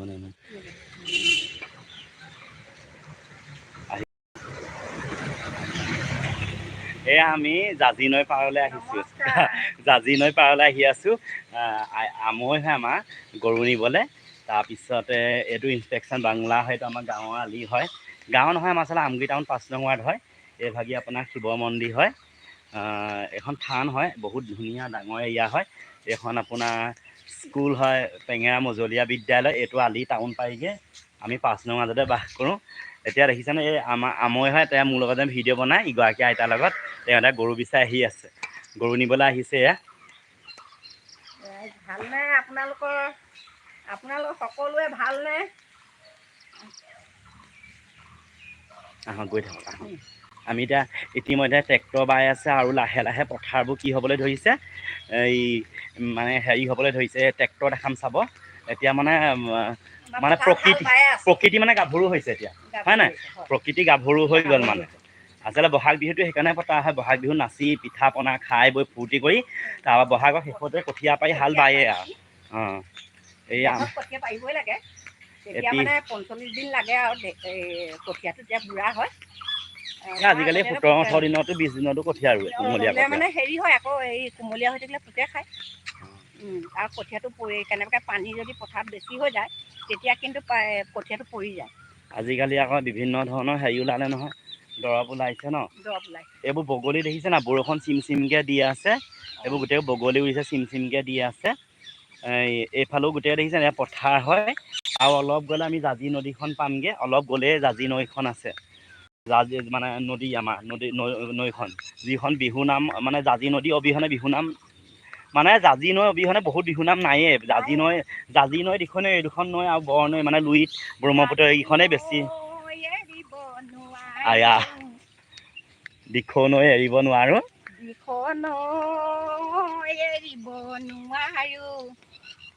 নাই নহয় এয়া আমি জাজি নৈ পাৰলৈ আহিছোঁ। জাজি নৈ পাৰলৈ আহি আছোঁ। আমৈ হয় আমাৰ গৰু নিবলৈ। তাৰপিছতে এইটো ইনস্পেকশ্যন বাংলা হয় এইটো আমাৰ গাঁৱৰ আলি হয়। গাঁও নহয় আমাৰ আচলতে আমগুৰি টাউন পাঁচ নং ৱাৰ্ড হয়। এইভাগি আপোনাৰ শিৱ মন্দিৰ হয়। এখন থান হয় বহুত ধুনীয়া ডাঙৰ এৰিয়া হয়। এইখন আপোনাৰ স্কুল হয় টেঙেৰা মজলীয়া বিদ্যালয় এইটো আলি টাউন পায়গৈ আমি পাঁচ নং মাজতে বাস কৰোঁ। এতিয়া দেখিছেনে এই আমাৰ আমৈ হয় তেওঁ মোৰ লগতে ভিডিঅ' বনাই ইগৰাকী আইতাৰ লগত তেওঁ গৰু বিচাৰি আহি আছে। গৰু নিবলৈ আহিছে এয়া। ভালনে আপোনালোকৰ? আপোনালোক সকলোৱে ভালনে? আহক গৈ থাকক আহক। আমি এতিয়া ইতিমধ্যে ট্ৰেক্টৰ বাই আছে আৰু লাহে লাহে পথাৰবোৰ কি হ'বলৈ ধৰিছে এই মানে হেৰি হ'বলৈ ধৰিছে ট্ৰেক্টৰ দেখাম চাব। এতিয়া মানে মানে প্ৰকৃতি-। প্ৰকৃতি মানে গাভৰু হৈছে এতিয়া হয় নাই? প্ৰকৃতি গাভৰু হৈ গ'ল মানে। আচলতে বহাগ বিহুটো সেইকাৰণে পতা হয় বহাগ বিহু নাচি পিঠা পনা খাই বৈ ফূৰ্তি কৰি তাৰপৰা বহাগৰ শেষতে কঠীয়া পাৰি হাল বায়ে আৰু। অঁ এই আম- জেঠত কঠীয়া পাৰিবই লাগে। তেতিয়া এটি- মানে পঞ্চল্লিছ দিন লাগে আৰু কঠীয়াটো তেতিয়া বুঢ়া হয়। আজিকালি সোতৰ ওঠৰ দিনতো বিছ দিনতো কঠীয়া ৰুৱে কুমলীয়া মানে হেৰি হয় আকৌ এই কুমলীয়া হৈ থাকিলে পোকে খায়। আৰু কঠীয়াটো পৰি কেনেবাকৈ পানী যদি পথাৰত বেছি হৈ যায় তেতিয়া কিন্তু কঠীয়াটো পৰি যায়। আজিকালি আকৌ বিভিন্ন ধৰণৰ হেৰি ওলালে নহয় দৰৱ ওলাইছে ন? দৰৱ ওলাই এইবোৰ বগলী দেখিছে না বৰষুণ চিম চিমকৈ দি আছে এইবোৰ গোটেই বগলী উৰিছে চিম চিমকৈ দি আছে। এই এইফালেও গোটেই দেখিছে পথাৰ হয় আৰু অলপ গ'লে আমি জাজি নদীখন পামগৈ অলপ গ'লেই জাজি নৈখন আছে। জাজি মানে নদী আমাৰ নদী নৈ নৈখন যিখন বিহু নাম মানে জাজি নদী অবিহনে বিহু নাম মানে জাজি নৈ অবিহনে বহুত বিহু নাম নায়েই জাজি নৈ জাজি নৈ দিখনে এই দুখন নৈ আৰু বৰ নৈ মানে লুইত ব্ৰহ্মপুত্ৰ এইকেইখনেই বেছি নৈ। আয়া। দিখৌ নৈ এৰিব নোৱাৰোঁ এৰিব নোৱাৰো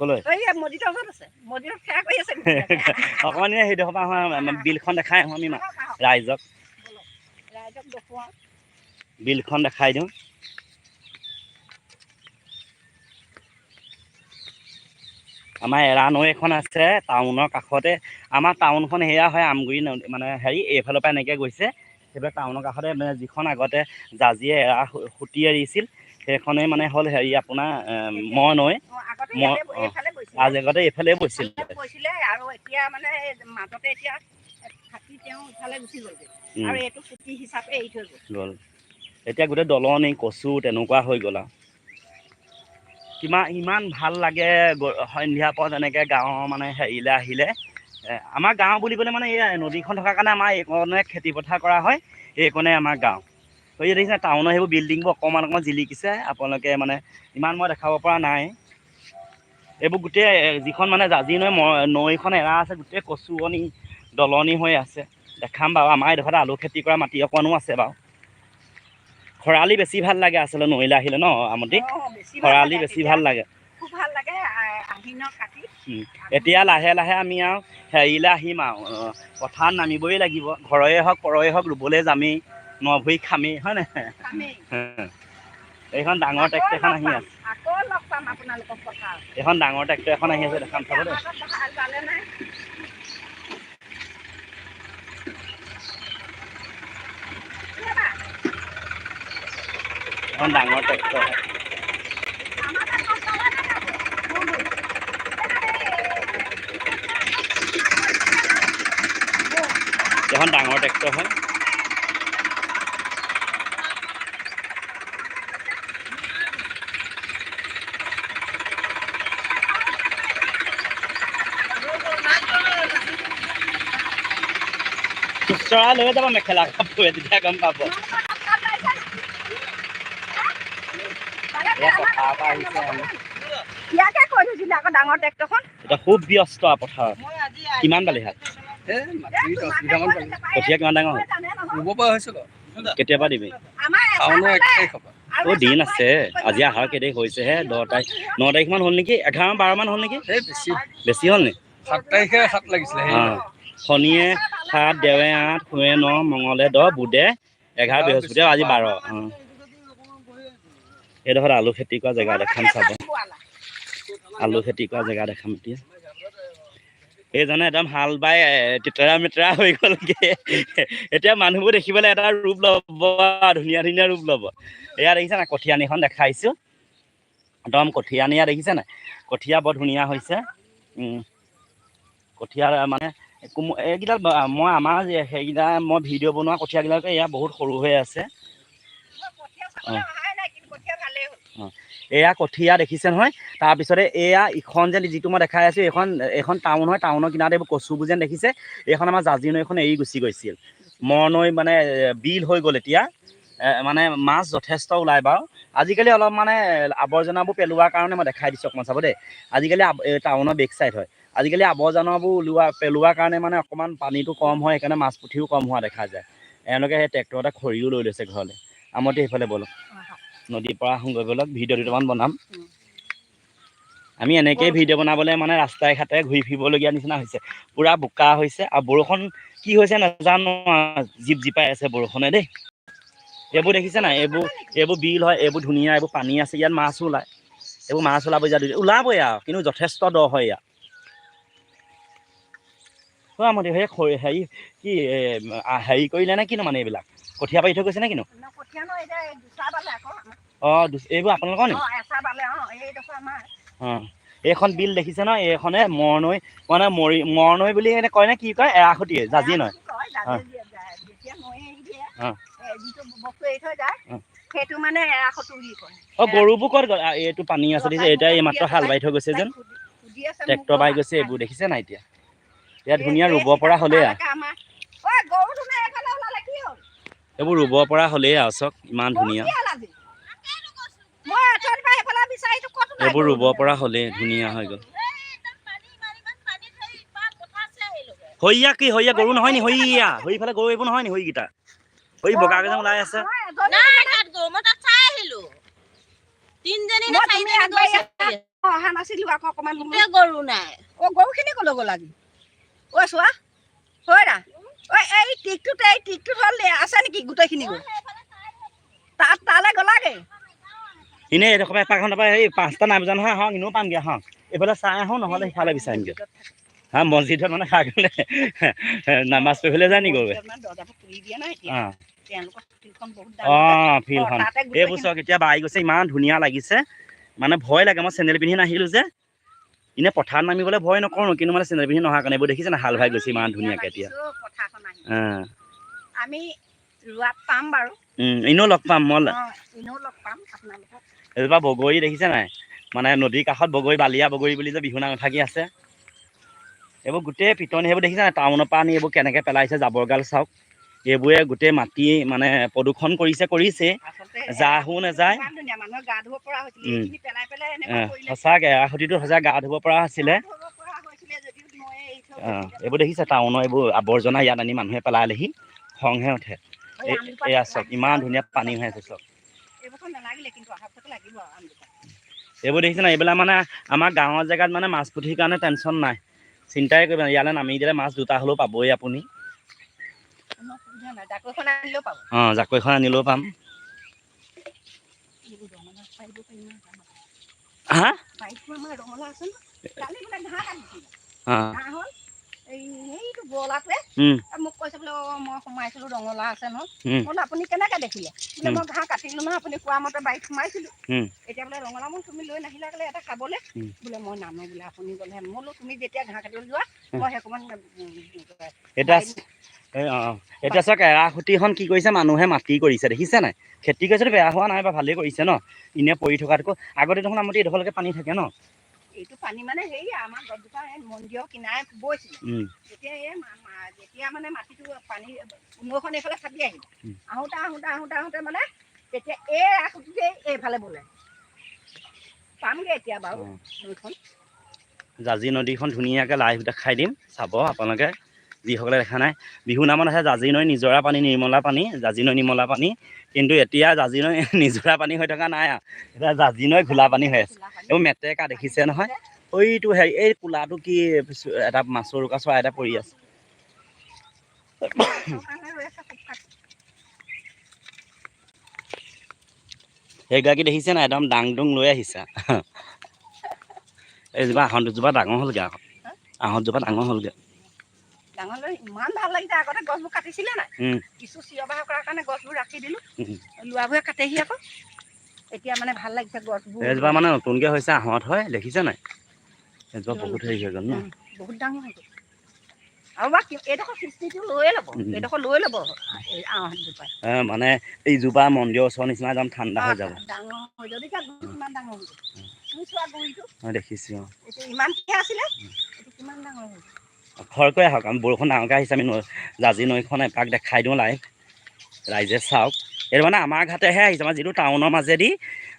ক'লৈ? এই মছজিদৰ ওচৰত আছে মছজিদত সেয়া কৰি আছে অকণমান দিনে সেইডোখৰ পৰা আহোঁ বিলখন দেখাই আহোঁ আমি ৰাইজক। বলক। ৰাইজক দেখুৱাওঁ। বিলখন দেখাই দিওঁ। আমাৰ এৰা নৈ এখন আছে টাউনৰ কাষতে। আমাৰ টাউনখন সেয়া হয় আমগুৰি মানে হেৰি এইফালৰ পৰা এনেকৈ গৈছে। সেইফালে টাউনৰ কাষতে যিখন আগতে জাজিয়ে এৰা সুতি এৰিছিল সেইখনেই মানে হ'ল হেৰি আপোনাৰ মই নৈ। মই-। আজ আগতে এইফালে বৈছিল আৰু এতিয়া মানে মাজতে এতিয়া গ'ল। গোটেই দলনি কচু তেনেকুৱা হৈ গ'ল আৰু। কিমান ইমান ভাল লাগে গ- সন্ধিয়া পৰত এনেকৈ গাঁৱৰ মানে হেৰিলৈ আহিলে। আমাৰ গাঁও বুলিবলৈ মানে এই নদীখন থকাৰ কাৰণে আমাৰ এইকণে খেতি পথাৰ কৰা হয় এইকণে আমাৰ গাঁও। এই দেখিছে টাউনৰ সেইবোৰ বিল্ডিংবোৰ অকণমান অকণমান জিলিকিছে আপোনালোকে মানে ইমান মই দেখাব পৰা নাই। এইবোৰ গোটেই যিখন মানে জাজি নৈ নৈখন এৰা আছে গোটেই কচুৱনি দলনি হৈ আছে। দেখাম বাৰু আমাৰ এইডোখৰত আলু খেতি কৰা মাটি অকণো আছে বাৰু। খৰালি বেছি ভাল লাগে আচলতে নৈলৈ আহিলে ন আমতি খৰালি বেছি। ভাল লাগে। এতিয়া লাহে লাহে আমি আৰু হেৰিলৈ আহিম আৰু পথাৰত নামিবই লাগিব। ঘৰৰে হওক পৰৰে হওক ৰুবলৈ যামেই। নয় ভুই খামি হয় না? হ্যাঁ। এইখন ডাঙৰ ট্ৰেক্টৰ এখন আহি আছে। এইখন ডাঙৰ ট্ৰেক্টৰ এখন আহি আছে দেখাম চাব এখন ডাঙৰ ট্ৰেক্টৰ। এখন ডাঙৰ ট্ৰেক্টৰ হয়। চড়া লয়ে যাবা মে খেলা খাব গম পাবো খুব। ব্যস্ত পথাৰত কিমান পালি হাত? কঠীয়া কিমান ডাঙৰ কেতিয়াবা দিবি। অ দিন আছে। আজি আহাৰ কেইদিন হৈছেহে দহ তাৰিখ। ন তাৰিখমান হ'ল নেকি? এঘাৰ বাৰমান হ'ল নেকি? বেছি। হ'ল নেকি সাত তাৰিখে হাত লাগিছিলে। শনিয়ে সাত দেৱে আঠ শুৱে ন, মঙলে দহ, বুধে এঘাৰ, বৃহস্পতি আজি বাৰ। এইডোখৰত আলু খেতি কৰা জেগা দেখাম চাব। আলু খেতি কৰা জেগা দেখাম এতিয়া। এইজনে একদম হাল বাই তেতেৰা মেতেৰা হৈ গ'লগে। এতিয়া মানুহবোৰ দেখিবলৈ এটা ৰূপ ল'ব, ধুনীয়া ধুনীয়া ৰূপ ল'ব। এয়া দেখিছে নাই, কঠীয়ানিখন দেখাইছোঁ। একদম কঠীয়ানি দেখিছে নাই? কঠীয়া বৰ ধুনীয়া হৈছে। কঠীয়া মানে এইকেইডাল মই আমাৰ সেইকেইটা মই ভিডিঅ' বনোৱা কঠীয়াবিলাকে এয়া বহুত সৰু হৈ আছে। এয়া কঠীয়া দেখিছে নহয় তাৰপিছতে এয়া ইখন যে যিটো মই দেখাই আছোঁ এইখন এইখন টাউন হয় টাউনৰ কিনাৰত এইবোৰ কচুবোৰ যেন দেখিছে এইখন আমাৰ জাঁজি নৈখন এৰি গুচি গৈছিল। মৰনৈ মানে বিল হৈ গ'ল এতিয়া। মানে মাছ যথেষ্ট ওলাই বাৰু। আজিকালি অলপ মানে আৱৰ্জনাবোৰ পেলোৱাৰ কাৰণে মই দেখাই দিছোঁ অকণমান চাব দেই। আজিকালি টাউনৰ বেক চাইড হয়। আজিকালি আৱৰ্জনাবোৰ ওলোৱা পেলোৱাৰ কাৰণে মানে অকণমান পানীটো কম হয়, সেইকাৰণে মাছ পুঠিও কম হোৱা দেখা যায়। এওঁলোকে সেই ট্ৰেক্টৰতে খৰিও লৈ লৈছে ঘৰলৈ। আমতে সেইফালে ব'লক। নদীৰ পৰা আহোঁ গৈ ব'লক ভিডিঅ' দুটামান বনাম। আমি এনেকেই ভিডিঅ' বনাবলৈ মানে ৰাস্তাই ঘাটে ঘূৰি ফুৰিবলগীয়া নিচিনা হৈছে। পূৰা বোকা হৈছে আৰু বৰষুণ কি হৈছে নাজানো জিপ জিপাই আছে বৰষুণে দেই। এইবোৰ দেখিছে নাই? এইবোৰ এইবোৰ বিল হয়, এইবোৰ ধুনীয়া, এইবোৰ পানী আছে, ইয়াত মাছো ওলায়। এইবোৰ মাছ ওলাব ইয়াত, ওলাবই আৰু, কিন্তু যথেষ্ট দ হয় ইয়াত। আমতি সেই খৰি- হেৰি কি হেৰি কৰিলে নে কিনো মানে এইবিলাক? কঠীয়া পাৰি থৈ গৈছে নে কিনো? আমাৰ। অঁ এইবোৰ আপোনালোকৰ নি? অ, আমাৰ। এইখন বিল দেখিছে ন এইখনে মৰনৈ মানে মৰি মৰনৈ বুলি এনে কয় নে কি কয়? এৰাসুতিয়ে জাজি নয় কয়, অ। গৰুবোৰ ক'ত গ'ল? এইটো পানী আছে দেখিছে এতিয়া এই মাত্ৰ হাল বাৰি থৈ গৈছে যেন। ট্ৰেক্টৰ বাই। গৈছে এইবোৰ দেখিছে নাই এতিয়া? এয়া ধুনীয়া ৰুব পৰা হ'লেই আৰু এইবোৰ ৰুব পৰা হ'লেই আৰু চাওক ইমান ধুনীয়া। এইবোৰ ৰুব পৰা হ'লেই ধুনীয়া হৈ গ'ল। হৰিয়া কি হৰিয়া গৰু নহয় নি হৰিয়া হৰিফালে গৰু এইবোৰ নহয় নি হৰিকেইটা হৰি বগা কেইজন ওলাই আছে। অকণমান গৰু নাই। গৰুখিনি ক'লৈ গ'ল আজি? ও শোয়া হয়রা ওই এই টিকটুটা এই টিকটু হলে আসা নাকি গোটাইখিনি তাত তালে গলাগে। ইনে এডোখৰ পাকখন নাপায় এই পাঁচটা নাম জানো হা হওক এনেও পামগৈ হওক এইফালে চাই আহোঁ নহ'লে সিফালে বিচাৰিমগৈ। হা মছজিদত মানে খাই নামাজ পঢ়িবলৈ যায় নেকি মানে অঁ। ফিল্ডখন এইবোৰ চাওক এতিয়া বাঢ়ি গৈছে ইমান ধুনীয়া লাগিছে। মানে ভয় লাগে মই চেণ্ডেল পিন্ধি নাহিলোঁ যে। এনেই পথাৰত নামিবলৈ ভয় নকৰোঁ কিন্তু মানে চেণ্ডেল পিন্ধি নহাৰ কাৰণে এইবোৰ দেখিছে না হাল বাই গৈছে ইমান ধুনীয়াকৈ এতিয়া। আমি ৰোৱাত পাম বাৰু। এনেও লগ পাম মই এজোপা বগৰী দেখিছে নাই? মানে নদীৰ কাষত বগৰী বালিয়া বগৰী বুলি যে বিহুনা নাথাকি আছে। এইবোৰ গোটেই পিটনি সেইবোৰ দেখিছে নাই? টাউনৰ পৰা আনি এইবোৰ কেনেকৈ পেলাইছে জাবৰগাল চাওক। এইবোৰে গোটেই মাটি মানে প্ৰদূষণ কৰিছে কৰিছে। যাহো নাযায়। সঁচাকৈ এৰাসতিটো সঁচা গা ধুব পৰা আছিলে এইবোৰ দেখিছে টাউনৰ এইবোৰ আৱৰ্জনা ইয়াত আনি মানুহে পেলালেহি খংহে উঠে। এয়া চব ইমান ধুনীয়া পানী হৈ আছে চব। এইবোৰ দেখিছে নাই এইবিলাক মানে আমাৰ গাঁৱৰ জেগাত মানে মাছ পুঠিৰ কাৰণে টেনশ্যন নাই। চিন্তাই কৰিব ইয়ালৈ নামি দিলে মাছ দুটা হ'লেও পাবই আপুনি। অঁ জাকৈখন আনিলেও পাম। এইবোৰ ৰঙালাও পাৰিব পাৰিম নহয় আমাৰ। হা? বাৰীতো আমাৰ ৰঙালাও আছে নহয়। কালি বোলে ঘাঁহ কাটিছিলে অঁ। ঘাঁহ হ'ল এই সেইটো বৰলাটোৱে। উম, মোক কৈছে বোলে অ মই সোমাইছিলো ৰঙালাও আছে নহয়। উম, বোলে আপুনি কেনেকে দেখিলে? বোলে উম। মই ঘাঁহ কাটিলো নহয় আপুনি কোৱা মতে বাৰীত সোমাইছিলো। উম। এতিয়া বোলে ৰঙালাও মোক তুমি লৈ নাহিলা বোলে এটা খাবলৈ। উম। বোলে মই নানো বোলে আপুনি গ'লে। মই বোলো তুমি যেতিয়া ঘাঁহ কাটিবলৈ যোৱা উম। মই সেইকণমান এতিয়া চাওক এৰাসুতিখন কি কৰিছে মানুহে মাটি কৰিছে দেখিছে নাই? খেতি কৰিছেতো বেয়া হোৱা নাই বা ভালেই কৰিছে ন? এনেই পৰি থকাতকৈ আগতে দেখোন আমতি এডোখৰলৈকে পানী থাকে ন? এইটো পানী মানে হেৰি আমাৰ গছজোপা মন্দিৰৰ কিনাৰে বৈছিলে। উম, এই যেতিয়া মানে মাটিটো পানী নৈখন এইফালে চাপি আহিল আহোঁতে আহোঁতে আহোঁতে আহোঁতে মানে তেতিয়া এই ৰাসটোতে এইফালে বোলে। পামগৈ এতিয়া বাৰু। নৈখন। জাজি নদীখন ধুনীয়াকৈ লাইভ দেখাই দিম চাব আপোনালোকে। যিসকলে দেখা নাই বিহু নামত আছে জাজি নৈ নিজৰা পানী নিৰ্মলা পানী জাজি নৈ নিৰ্মলা পানী। কিন্তু এতিয়া জাজি নৈ নিজৰা পানী হৈ থকা নাই আৰু। এতিয়া জাজি নৈ ঘোলা পানী হৈ আছে। এইবোৰ মেটেকা দেখিছে নহয়। এইটো হেৰি এই কোলাটো কি এটা মাছৰ ৰুকা চৰাই এটা পৰি আছে। সেইগৰাকী দেখিছে নাই? একদম ডাং ডুং লৈ আহিছা। এইজোপা আহঁত দুজোপা ডাঙৰ হ'লগৈ আকৌ আহঁতজোপা ডাঙৰ হ'লগৈ। ডাঙৰ লৈ ইমান ভাল লাগিছে আগতে গছবোৰ কাটিছিলে নাই। কিছু চিঞৰ বাখৰ কৰাৰ কাৰণে গছবোৰ ৰাখি দিলো। ল'ৰাবোৰে কাটেহি আকৌ। এতিয়া মানে ভাল লাগিছে গছবোৰ। এইজোপা মানে নতুনকৈ হৈছে আহঁত হয় দেখিছে নাই? এইজোপা বহুত হেৰি হৈ গ'ল ন? বহুত ডাঙৰ হৈ গ'ল। আৰু বা এইডোখৰ সৃষ্টিটো লৈয়ে ল'ব। এইডোখৰ লৈ ল'ব আহঁতজোপাই মানে এইজোপা মন্দিৰৰ ওচৰৰ নিচিনা একদম ঠাণ্ডা হৈ যাব। ডাঙৰ হৈ যাব এতিয়া গুৰিটো কিমান ডাঙৰ হৈ গ'ল। তুমি চোৱা গুৰিটো। মই দেখিছোঁ ইমানকৈ আছিলে কিমান ডাঙৰ হৈ গ'ল। খৰকৈ আহক আমি বৰষুণ ডাঙৰকৈ আহিছে আমি নৈ জাজি নৈখন এপাক দেখাই দিওঁ লাইভ। ৰাইজে চাওক। এইটো মানে আমাৰ ঘাটেহে আহিছে আমাৰ যিটো টাউনৰ মাজেদি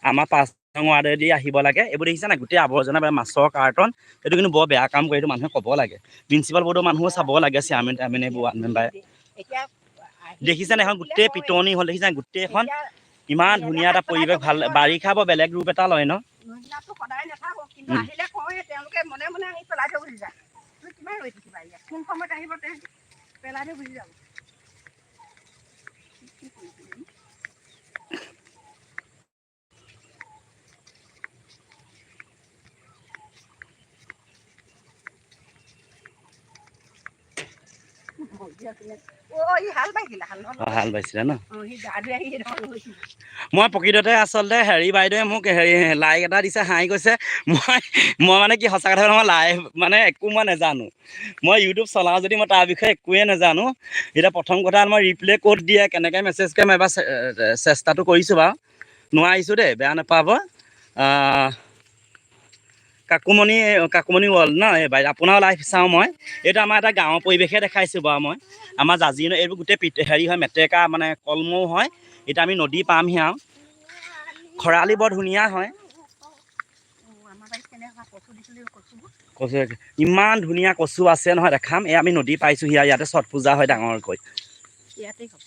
আমাৰ পাঁচ নং ৱাৰ্ডেদি আহিব লাগে। এইবোৰ দেখিছে নাই? গোটেই আৱৰ্জনা বা মাছৰ কাৰ্টন। এইটো কিন্তু বৰ বেয়া কাম কৰে এইটো মানুহে ক'ব লাগে। প্ৰিন্সিপাল বৰ্ডৰ মানুহো চাব লাগে চেয়াৰমেন টেয়াৰমেন এইবোৰ ৱাৰ্ড মেম্বাৰে দেখিছে নাই এখন গোটেই পিটনি হ'ল দেখিছে নাই? গোটেইখন এতিয়া ইমান ধুনীয়া এটা পৰিৱেশ ভাল বাৰিষা বৰ বেলেগ ৰূপ এটা লয় ন? ইমান ৰৈ থাকিবা ইয়াত। কোন সময়ত আহিব তে পেলাই থৈ গুচি যাব। মই প্ৰকৃততে আচলতে হেৰি বাইদেৱে মোক হেৰি লাইক এটা দিছে হাঁহি কৈছে মই মই মানে কি সঁচা কথা মই লাইভ মানে একো মই নাজানো। মই ইউটিউব চলাওঁ যদি মই তাৰ বিষয়ে একোৱে নাজানো। এতিয়া প্ৰথম কথা মই ৰিপ্লে ক'ত দিয়ে কেনেকৈ মেছেজ কৰিম এবাৰ চেষ্টাটো কৰিছোঁ বাৰু। নোৱাৰিছোঁ দেই বেয়া নাপাব। কাকুমণি কাকুমণি ৱৰ্ল্ড ন এই আপোনাৰ লাইভ চাওঁ মই। এইটো আমাৰ এটা গাঁৱৰ পৰিৱেশে দেখাইছোঁ বাৰু মই। আমাৰ জাজি এইবোৰ গোটেই পিত হেৰি হয় মেটেকা মানে কলমৌ হয়। এতিয়া আমি নদী পামহি আৰু খৰালি বৰ ধুনীয়া হয়। কচু ইমান ধুনীয়া কচু আছে নহয় দেখাম। এই আমি নদী পাইছোঁহি আৰু ইয়াতে ছট পূজা হয় ডাঙৰকৈ। ইয়াতেই হ'ব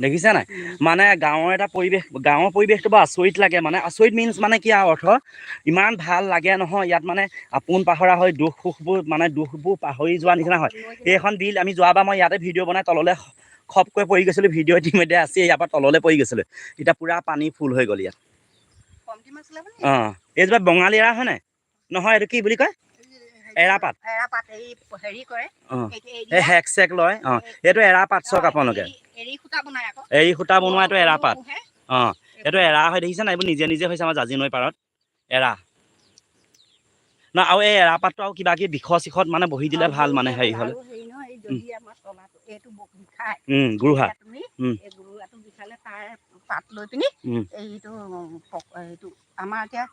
দেখিছে নাই? মানে গাঁৱৰ এটা পৰিৱেশ গাঁৱৰ পৰিৱেশটো বৰ আচৰিত লাগে মানে। আচৰিত মিনছ মানে কি আৰু অৰ্থ? ইমান ভালো লাগে নহয় ইয়াত মানে আপোন পাহৰা হয় দুখ সুখবোৰ মানে দুখবোৰ পাহৰি যোৱা নিচিনা হয়। এইখন বিল আমি যোৱাবাৰ মই ইয়াতে ভিডিঅ' বনাই তললৈ খপকৈ পৰি গৈছিলোঁ ভিডিঅ' ইতিমধ্যে আছে ইয়াৰ পৰা তললৈ পৰি গৈছিলোঁ। এতিয়া পূৰা পানী ফুল হৈ গ'ল ইয়াত? অঁ। এইজোপা বঙালী এৰা হয় নাই? নহয় এইটো কি বুলি কয়? এৰাপাত। এৰাপাত এই হেৰি কৰে অঁ। এই- হেক চেক লয় অঁ। এইটো এৰাপাত চাওক অ, আপোনালোকে। এৰী- সূতা বনাই আকৌ। এৰী সূতা বনোৱা এইটো এৰাপাত। অঁ এইটো এৰা হৈ দেখিছে নাই? এইবোৰ নিজে নিজে হৈছে আমাৰ জাজি নৈ পাৰত। এৰা। ন আৰু এই এৰাপাতটো আৰু কিবা কিবি বিষৰ চিষত মানে বহি দিলে ভাল মানে হেৰি হ'লে। হেৰি গুৰুহা। গুৰুহাটো বিষালে তাৰ পাত লৈ পিনি এইটো আমাৰ এতিয়া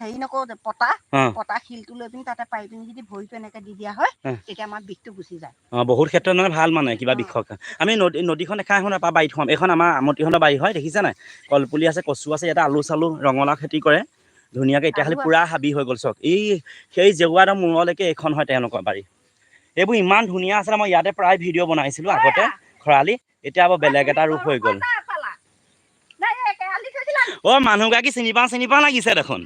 হেৰি নকৰো পতা পতা শিলটো লৈ পিনি তাতে পাৰি পিনি যদি ভৰিটো এনেকে দি দিয়া হয় তেতিয়া আমাৰ বিষটো গুচি যায়। অঁ বহুত ক্ষেত্ৰত মানে ভালো মানে কিবা অঁ। বিষৰ আমি নদী নদীখন দেখা এখন এপাৰ বাৰীত সোমাম। এইখন আমাৰ আমতিহঁতৰ বাৰী হয় দেখিছে নাই? কলপুলি আছে কচু আছে ইয়াতে আলু চালু ৰঙালাও খেতি কৰে। ধুনীয়াকৈ এতিয়া খালি পূৰা হাবি হৈ গ'ল চাওক এই সেই জেওৰাডৰ মূৰলৈকে এইখন হয় তেওঁলোকৰ বাৰী। এইবোৰ ইমান ধুনীয়া আছিলে মই ইয়াতে প্ৰায় ভিডিঅ' বনাইছিলোঁ আগতে খৰালি। এতিয়া আকৌ বেলেগ এটা ৰূপ হৈ গ'ল? অ' মানুহগৰাকী চিনি পাওঁ চিনি পাওঁ লাগিছে দেখোন।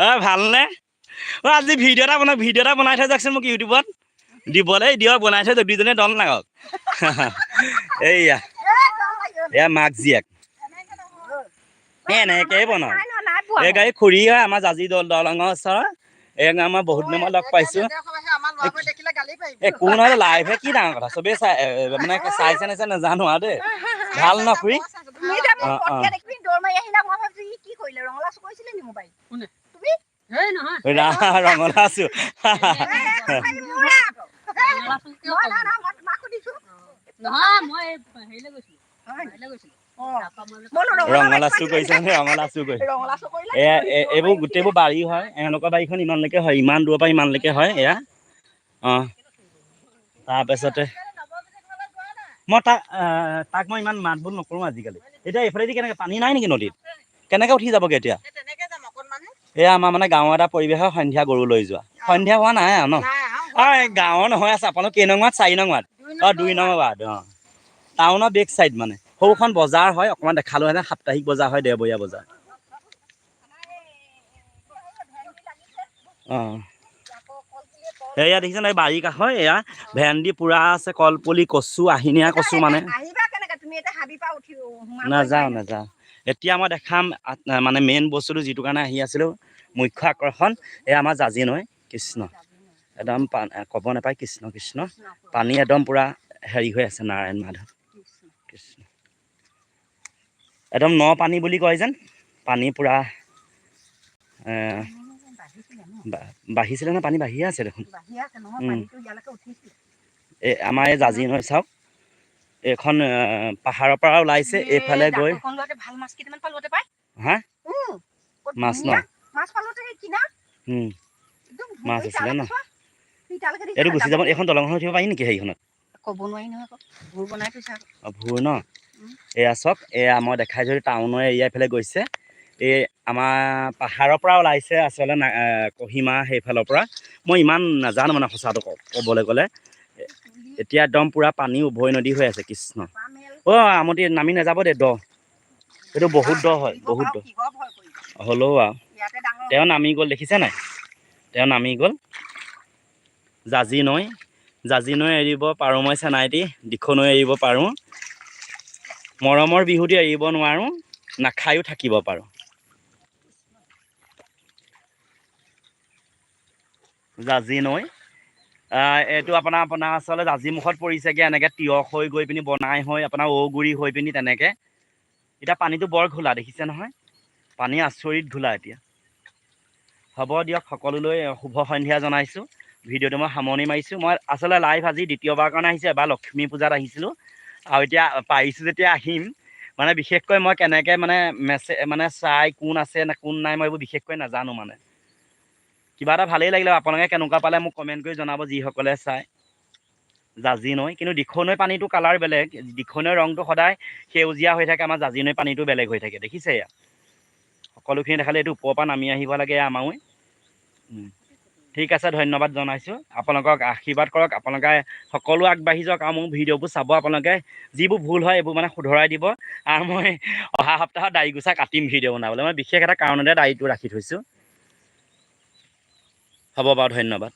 অ' ভালনে? অ' আজি ভিডিঅ' এটা বনাই ভিডিঅ' এটা বনাই থৈ যাওকচোন মোক ইউটিউবত। দিবলৈ দিয়ক বনাই থৈ যাওক দুইজনে দল লাগক এইয়া। এয়া মাক জীয়েক এনেকেই বনাওঁ। এই মই। গাড়ী খুৰী হয় আমাৰ জাজি দল দলঙৰ ওচৰৰ। এই আমাৰ বহুত দিনৰ মূৰত লগ পাইছোঁ। কোন আৰু লাইভে কি ডাঙৰ কথা? চবেই চাই মানে চাইছে নাইছে নাজানো আৰু দেই। ভালো ন খুৰী? ৰঙলাচু ৰঙালাচু কৰিছে ৰঙালাচু কৰি এইবোৰ গোটেইবোৰ বাৰী হয় এওঁলোকৰ বাৰীখন ইমানলৈকে হয় ইমান দূৰৰ পৰা ইমানলৈকে হয় এয়া। অঁ তাৰপিছতে মই তাক তাক মই ইমান মাত বোল নকৰোঁ আজিকালি এতিয়া এইফালেদি কেনেকৈ পানী নাই নেকি নদীত কেনেকৈ উঠি যাবগৈ এতিয়া এয়া আমাৰ মানে গাঁৱৰ এটা পৰিৱেশ হয় সন্ধিয়া গৰু লৈ যোৱা সন্ধিয়া হোৱা নাই আৰু ন অ গাঁৱৰ নহয় আছে আপোনালোক কেই নং ৱাৰ্ড চাৰি নং ৱাৰ্ড অ দুই নং ৱাৰ্ড অ টাউনৰ বেক চাইড মানে সৰুখন বজাৰ হয় অকণমান দেখালো হেঁতেন সাপ্তাহিক বজাৰ হয় দেওবৰীয়া বজাৰ অ এয়া দেখিছেনে এই বাৰী কাষৰ এয়া ভেন্দি পুৰা আছে কলপুলি কচু আহিনীয়া কচু মানে। নাযাওঁ নাযাওঁ। এতিয়া মই দেখাম মানে মেইন বস্তুটো যিটো কাৰণে আহি আছিলোঁ মুখ্য আকৰ্ষণ এয়া আমাৰ জাজি নৈ কৃষ্ণ। একদম ক'ব নাপায় কৃষ্ণ কৃষ্ণ। পানী একদম পূৰা হেৰি হৈ আছে নাৰায়ণ মাধৱ। কৃষ্ণ। একদম ন পানী বুলি কয় যেন পানী পূৰা বাঢ়িছিলে নে পানী বাঢ়িয়ে আছে দেখোন? এই আমাৰ এই জাজি নহয় চাওক। এইখন পাহাৰৰ পৰা ওলাইছে এইফালে গৈ। হা? মাছ ন? মাছ আছিলে ন? এইটো গুচি যাব এইখন দলংখন উঠিব পাৰি নেকি হেৰিখনত ক'ব নোৱাৰি নহয় ভূৰ ন? এয়া চাওক এয়া মই দেখাইছোঁ টাউনৰ এৰিয়া এইফালে গৈছে। এই আমাৰ পাহাৰৰ পৰা ওলাইছে আচলতে কহিমা সেইফালৰ পৰা। মই ইমান নাজানো মানে সঁচাটো ক'বলৈ গ'লে। এতিয়া একদম পূৰা পানী উভৈ নদী হৈ আছে কৃষ্ণ। অ, আমতি নামি নাযাব দে, দ। এইটো বহুত দ হয়, বহুত দ? হ'লেও আৰু তেওঁ নামি গ'ল, দেখিছে নাই? তেওঁ নামি গ'ল। জাজি নৈ জাজি নৈ এৰিব পাৰোঁ মই চেনাইটি, দিখৌ নৈ এৰিব পাৰোঁ। মৰমৰ বিহুটি এৰিব নোৱাৰোঁ, নাখায়ো থাকিব পাৰোঁ। জাজি নৈ। এইটো আপোনাৰ আপোনাৰ আচলতে জাজি মুখত পৰিছেগৈ এনেকৈ তিয়হ হৈ গৈ পিনি বনাই হৈ আপোনাৰ ঔগুৰি হৈ পিনি তেনেকৈ। এতিয়া পানীটো বৰ ঘোলা দেখিছে নহয়? পানী আচৰিত ঘোলা এতিয়া। হ'ব দিয়ক সকলোলৈ শুভ সন্ধিয়া জনাইছোঁ। ভিডিঅ'টো মই সামৰণি মাৰিছোঁ। মই আচলতে লাইভ আজি দ্বিতীয়বাৰ কাৰণে আহিছোঁ এবাৰ লক্ষ্মী পূজাত আহিছিলোঁ। আৰু এতিয়া পাৰিছোঁ যেতিয়া আহিম মানে বিশেষকৈ মই কেনেকৈ মানে মেছে মানে চাই কোন আছে কোন নাই মই এইবোৰ বিশেষকৈ নাজানো মানে। কিবা এটা ভালেই লাগিলে আপোনালোকে কেনেকুৱা পালে মোক কমেণ্ট কৰি জনাব যিসকলে চায় জাজি নৈ কিন্তু দিখৌ নৈ পানীটো কালাৰ বেলেগ। দিখৌ নৈৰ ৰংটো সদায় সেউজীয়া হৈ থাকে আমাৰ জাজি নৈ পানীটো বেলেগ হৈ থাকে। দেখিছে এয়া? সকলোখিনি দেখালে এইটো ওপৰৰ পৰা নামি আহিব লাগে আমাৰো। ঠিক আছে ধন্যবাদ জনাইছোঁ। আপোনালোকক আশীৰ্বাদ কৰক। আপোনালোকে সকলো আগবাঢ়ি যাওক আৰু মোৰ ভিডিঅ'বোৰ চাব। আপোনালোকে যিবোৰ ভুল হয় এইবোৰ মানে শুধৰাই দিব। আৰু মই অহা সপ্তাহত দাড়ি গুচা কাটিম ভিডিঅ' বনাবলৈ। মই বিশেষ এটা কাৰণতে দাড়িটো ৰাখি থৈছোঁ। হ'ব বাৰু ধন্যবাদ।